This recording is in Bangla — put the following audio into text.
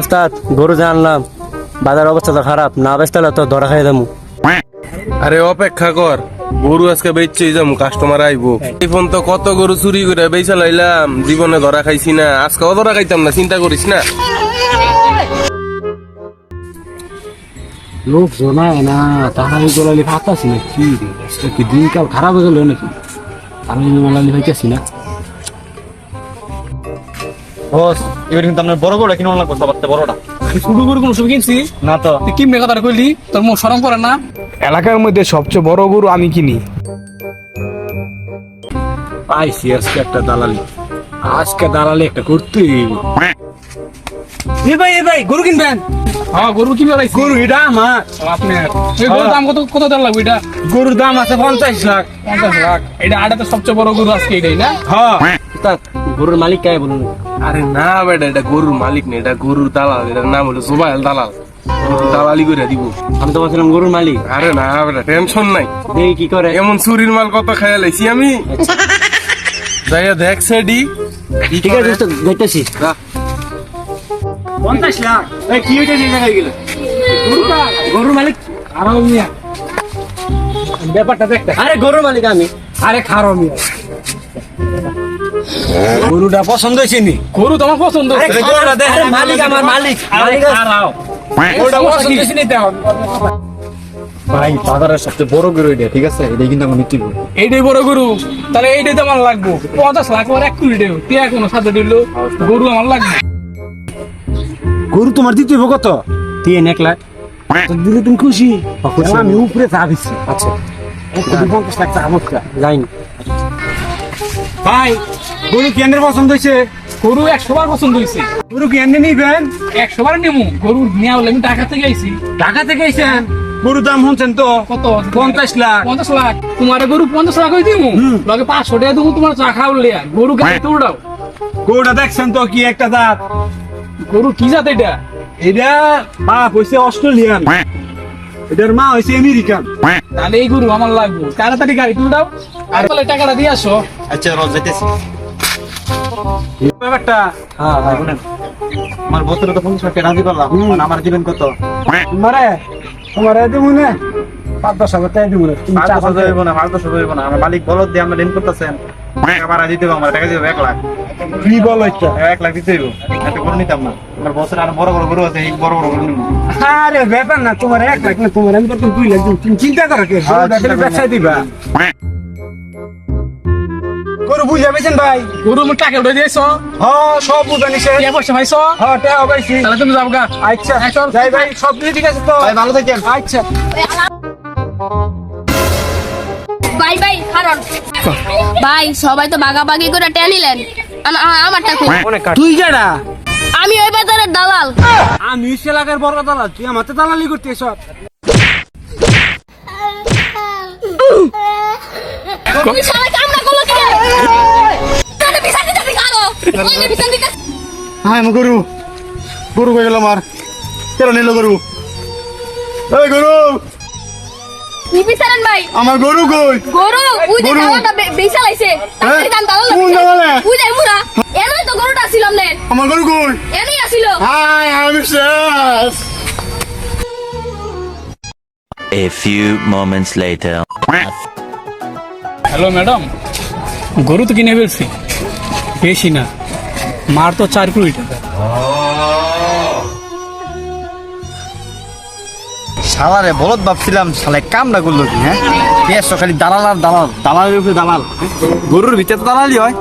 উস্তাদ গরু জানলাম বাজার অবস্থা তো খারাপ না বেচতে তো ধরা খাই দামু আরে অপেক্ষা কর গরু আজকে বেচছে যাম কাস্টমার আইবো। এই ফোন তো কত গরু চুরি করে বেচা লাইলাম জীবনে ধরা খাইছি না আজকেও ধরা খাইতাম না চিন্তা করিস না। লোক জনায় না তাহারি গোলালি ফাতাছি না কি আজকে দিনকাল খারাপ হয়ে গেল নাকি? আমি মালালি ভাইতেছি না। বস এবার কিন্তু আপনার বড় গরুটা কিনে আনলাম কথাবার্তা বড়টা। আমি করে কোনো কিনছি? না তো। তুই কি মেয়ে কথাটা কইলি তোর মুখ সরম করে না? এলাকার মধ্যে সবচেয়ে বড় গরু আমি কিনি। পাইছি আজকে একটা দালালি। আজকে দালালি একটা করতেই এ ভাই এ ভাই গরু কিনবেন? হ্যাঁ গরু কিনবে ভাই। গরু এটা আমার। আপনার। এই গরুর দাম কত কত দাম লাগবে এটা? গরুর দাম আছে পঞ্চাশ লাখ। পঞ্চাশ লাখ। এটা আটাতে সবচেয়ে বড় গরু আজকে এটাই না? হ্যাঁ। উস্তাদ গরুর মালিক কে বলুন? আরে না বেটা এটা গরুর মালিক নেই এটা গরুর দালাল এটার নাম হলো জোবাইল দালাল। গরুর দালালি করে দিব। আমি তো বলছিলাম গরুর মালিক। আরে না বেটা টেনশন নাই। দেখি কি করে। এমন চুরির মাল কত খেয়াল লাইছি আমি? যাইয়া দেখ সেডি। ঠিক আছে উস্তাদ দেখতেছি। পঞ্চাশ লাখ। এই কি হইতে নিয়ে গেল? গরুর মালিক? আরাম মিয়া। ব্যাপারটা দেখতে। আরে গরুর মালিক আমি। আরে খারো মিয়া। গরুটা পছন্দ হয়েছে নি? গরু তোমার পছন্দ মালিক আমার মালিক ভাই বাজারের সবচেয়ে বড় গরু এটা ঠিক আছে? এটাই কিন্তু আমার এইটাই বড় গরু। তাহলে এইটাই তো আমার লাগবো। পঞ্চাশ লাখ আর এক কোটি টাকা টিয়া কোনো সাথে দিল গরু আমার লাগবে। গরু তোমার দিতে হবে কত? তিন এক লাখ। দিলে তুমি খুশি? আমি উপরে চা দিচ্ছি। আচ্ছা। পঞ্চাশ লাখ চা মুখটা লাইন ভাই গরু কেন্দ্রে পছন্দ হয়েছে গরু একশো বার পছন্দ হয়েছে গরু কেন্দ্রে নিবেন? একশো বার নেব গরু নেওয়া হলে আমি ঢাকা থেকে আইছি। ঢাকা থেকে এসেছেন গরুর দাম শুনছেন তো? কত? পঞ্চাশ লাখ। পঞ্চাশ লাখ। তোমার গরু পঞ্চাশ লাখ হয়ে দিব লগে পাঁচশো টাকা দেবো তোমার চা খাওয়ার লিয়া। গরু গাড়িতে উড়াও গরুটা দেখছেন তো কি একটা দাঁত গরু কি জাত এটা? এটা বাপ হয়েছে অস্ট্রেলিয়ান। এটার মা হয়েছে আমেরিকান। তাহলে এই গরু আমার লাগবে। তাড়াতাড়ি গাড়ি উড়াও আর তাহলে টাকাটা দিয়ে আসো। আচ্ছা রোজ যাইতেছি। ব্যাপারটা হ্যাঁ হ্যাঁ। আমার বছরে তো পঞ্চাশ টাকা রাজি করলাম আমার দিবেন কত? তোমারে তোমারে দেবো না। পাঁচ দশ হাজার টাকা দেবো না। পাঁচ পাঁচ আমার মালিক বলদ দিয়ে আমরা ঋণ করতেছেন। টাকা ভাড়া দিতে হবে আমার টাকা এক লাখ। কি বলো এক লাখ দিতে হইব। নিতাম না। আমার বছরে আরও বড় বড় গরু আছে এই বড় বড় গরু নিব। আরে ব্যাপার না তোমার এক লাখ না তোমার আমি তো দুই লাখ দেবো। তুমি চিন্তা করো কে হ্যাঁ, না। ব্যবসায় দিবা। গরু বুঝে পেয়েছেন ভাই? গরু আমার টাকা উঠে দিয়েছ? হ্যাঁ সব বুঝে নিছে। টিয়া পয়সা পাইছো? হ্যাঁ টাকা পাইছি। তাহলে তুমি যাব গা। আচ্ছা যাই ভাই সব কিছু ঠিক আছে তো? ভাই ভালো থাকেন। আচ্ছা। ভাই কারণ ভাই সবাই তো বাগাবাগি করে টেলিলেন। আম- আ- আমারটা খুব তুই আমি ওই দালাল। আমি এলাকার বড় দালাল তুই আমার দালালি করতে সব আরও হ্যাঁ আমার গরু। গরু কই গেল আমার কেন নিল গরু? এই গরু! আমার গরু কই? গরু ওই যে দালালটা বেচা লাইছে তাড়াতাড়ি দালাল কোন দালালে? ওই যে মুরা এনই তো গরুটা ছিল আমনে আমার গরু কই? আসিল হাই আমি শেষ A few moments later. Hello madam গরু তো কিনে ফেলছি। বেশি না। মার তো চার কোটি টাকা। শালারে বলদ ভাবছিলাম শালা কামটা করল কি হ্যাঁ? বেশ খালি দালাল আর দালাল। দালালের উপরে দালাল? গরুর ভিতরে তো দালালি হয়।